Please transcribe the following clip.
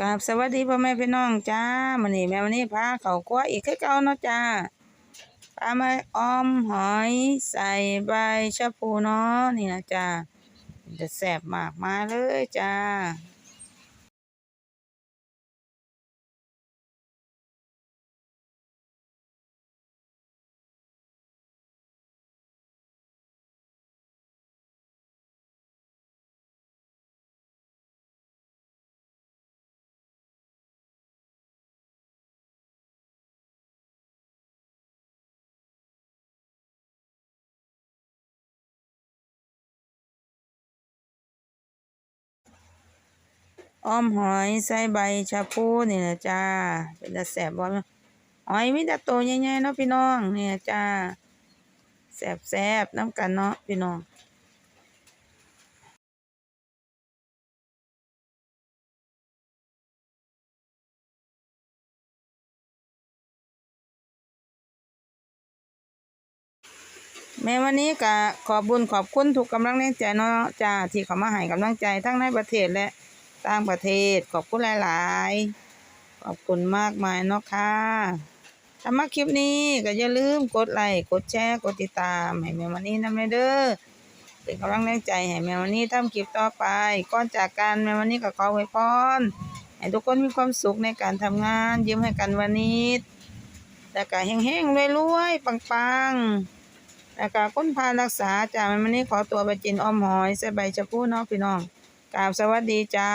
กราบสวัสดีพ่อแม่พี่น้องจ้ามันนี่แม่วันนี้พาเขาครัวอีกคือเก่าเนาะจ้าปลามาออมหอยใส่ใบชะพูเนาะนี่นะจ้าจะแสบมากมาเลยจ้า อ้อมหอยใส่ใบชะพูนี่นะจ้า เป็นจะแซ่บบ่หอยมีแต่โตใหญ่ๆเนาะพี่น้องนี่นะจ้าแซ่บน้ำกันเนาะพี่น้องแม้วันนี้ก็ขอบบุญขอบคุณทุกกำลังแรงใจเนาะจ้าที่เขามาให้กำลังใจทั้งในประเทศและ ต่างประเทศ ขอบคุณหลาย ๆ ขอบคุณมากมายเนาะค่ะถ้ามาคลิปนี้ก็อย่าลืมกดไลค์ กดแชร์ กดติดตาม ให้แม่วันนี้นำเด้อเป็นกำลังแรงใจให้แม่วันนี้ทำคลิปต่อไป ก่อนจากกันแม่วันนี้ก็ขออวยพรให้ทุกคนมีความสุขในการทำงาน ยิ้มให้กันวันนี้แล้วก็เฮงๆรวยๆปังๆแล้วก็ค้นพารักษาจากแม่วันนี้ขอตัวไปจินอ้อมหอยใส่ใบชะพูเนาะพี่น้อง กราบสวัสดีจ้า